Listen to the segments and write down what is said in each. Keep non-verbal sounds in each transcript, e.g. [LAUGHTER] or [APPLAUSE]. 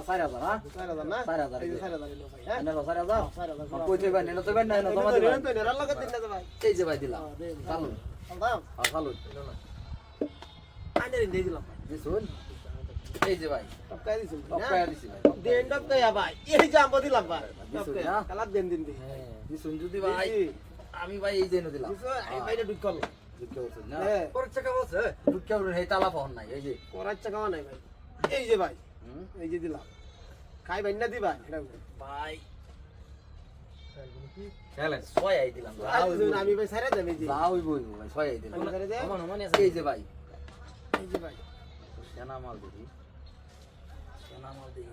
চার হাজার হ্যাঁ চার হাজার না? চার হাজার এই যে দিয়ে। চার হাজার নিলো ভাই হ্যাঁ এনে লো চার হাজার চার হাজার আর কই থইবেন এনে তো বেন না তোমার দিবেন তো নেরার লাগে দিন না ভাই এই যে ভাই দিলাম হ্যাঁ। চালু। দাম আর চালু। আইনে দিয়ে দিলাম ভাই। দিছুন। এই যে ভাই। টপকাই দিছেন টপকায়া দিছি ভাই দেন টপকাইয়া ভাই এই যে আম্ব দিলাম ভাই দিছো টপকাইয়া দেন দিন দি দিছুন যদি ভাই আমি ভাই এই যে দিলাম। এই ভাইটা ঢুক করল দুঃখ হচ্ছে না? হ্যাঁ। পরের বলছে দুঃখ হচ্ছে এই তালা পাহন নাই এই যে। করার চাকা নাই ভাই। এই যে ভাই। এই যে দিলাম। খাই ভাই। না দি ভাই এটা ভাই দিলাম আমি ভাই সাইরা দেব ভাই ছয় আই দিলাম। দেব এই যে ভাই। এই যে ভাই। সেনা মাল দেখি। সেনা মাল দেখি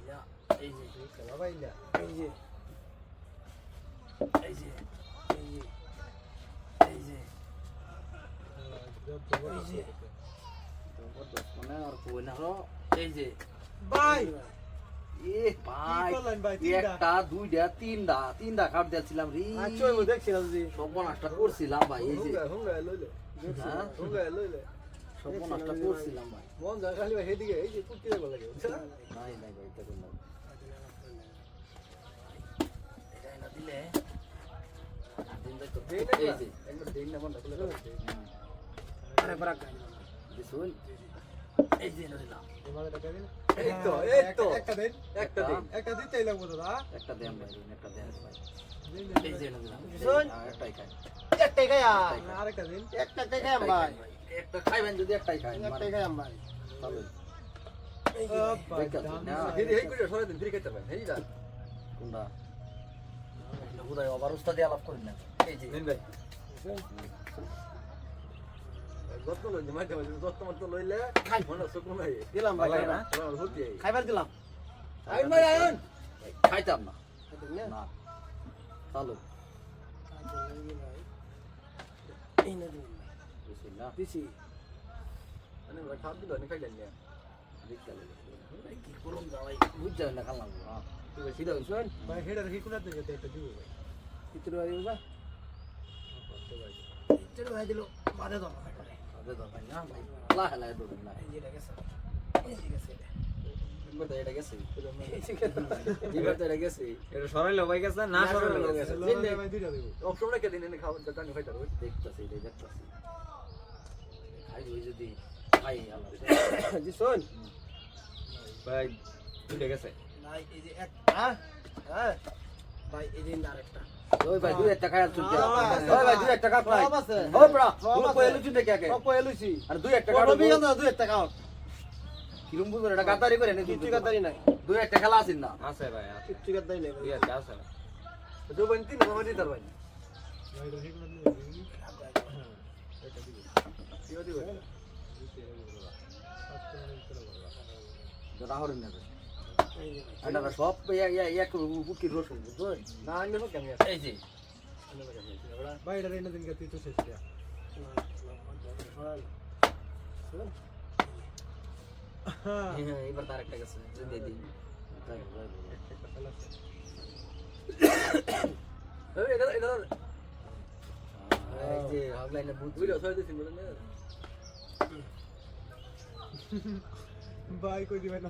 এই যে। খেলা ভাই না এই যে। এই যে। এই যে। এই যে। এই যে। রো এই যে। ভাই। এ ভাই একটা দুইটা তিনটা তিনটা কাট দিয়েছিলাম রে। আচ্ছা দেখছিলাম যে। সর্বনাশটা করছিলাম ভাই এই যে। হ্যাঁ হুঙ্গা লইলে সর্বনাশটা করছিলাম ভাই। মন যা খালি ভাই হেদিকে এই যে কুটি দেব লাগে নাই নাই ভাই এটা করলাম না দিলে দিন দেখো এই যে। একবার দেই না বন্ধ করে আরে বড় দিছুন। এই যে না এই তো এই তো একটা দিন। একটা দিন। একটা দিন চাইলাম বোধ একটা দেন ভাই একটা দেন ভাই। এই যে না দিলাম একটাই খাই। একটাই খাই। আরেকটা দিন। একটা খাই খাই ভাই। একটা খাইবেন যদি একটাই খাই একটাই খাই ভাই। যা কোনটা? হুদাই আবার উস্তাদি আলাপ করি না। এই যে। ভাই। যত্ন লইলে মাইতে মাইতে যত্ন মত লইলে খাই। মনে শুকনো নাই দিলাম ভাই না? হতি খাইবার দিলাম। আইন ভাই আইন। খাইতাম না। না? না। চালু। এই না। বুঝছি না দিছি মানে ভাই খাদ দিল নি খাইলেন না লাগে কি করুন ভাই বুঝ যাবে না খালাম হ্যাঁ। তুই সিধা হইছ ভাই হেডার কি কোনা থেকে একটা দিব ভাই। বাড়ি যা। ভিতরে ভাই দিল বাদে দাও আদে ভাই না ভাই লা হেলা দো না এটা গেছে এই যে গেছে এটা। গেছে এবার তো এটা গেছে এটা সরাইলো ভাই গেছে না সরাইলো গেছে অপশন রেখে দিন এনে খাওয়া জানি খাইতে হবে দেখতাছি এটা দেখতাছি খাই ওই যদি খাই জি শোন ভাই দুইটা গেছে এই যে এক হ্যাঁ হ্যাঁ ভাই এই যে আরেকটা। ওই ভাই দুই একটা খাই চলছে সব আছে। ওই ভাই দুই একটা কাপ আছে। ওই বড়া পুরো কইলু চুতে কে কে কপ এলুছি আর দুই দুই কিরম বুঝো এটা গাদারি করে নে কিচ্ছু গাদারি নাই। দুই একটা খেলা আছিস না? আছে ভাই আছে। গাদারি নাই ভাই। ঠিক আছে আছে। তো বন তিন আমার দিতে ভাই। ভাই এটা এটা সব ইয়া ইয়া ইয়া করে বুকির রসুন বুঝছ না আনবে তো কেমন এই যে। ভাই এটা রেন্ডা দিন কে তো শেষ দিয়া হ্যাঁ হ্যাঁ এবার তার একটা গেছে দিয়ে দিই। [COUGHS] এটা এটা এই যে হাগলাইনে বুঝ ভিডিও সরাই দিছি বলেন ভাই কই দিবেন না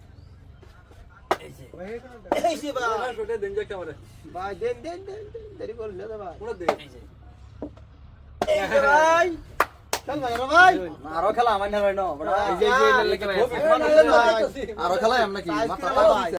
এই যে যে ভাই ভাই দেন দেন দেন দেরি করুন না ভাই কোন দে এই যে এই যে ভাই চল ভাই আরে খেলা আমার না ভাই। আরও খেলা এমন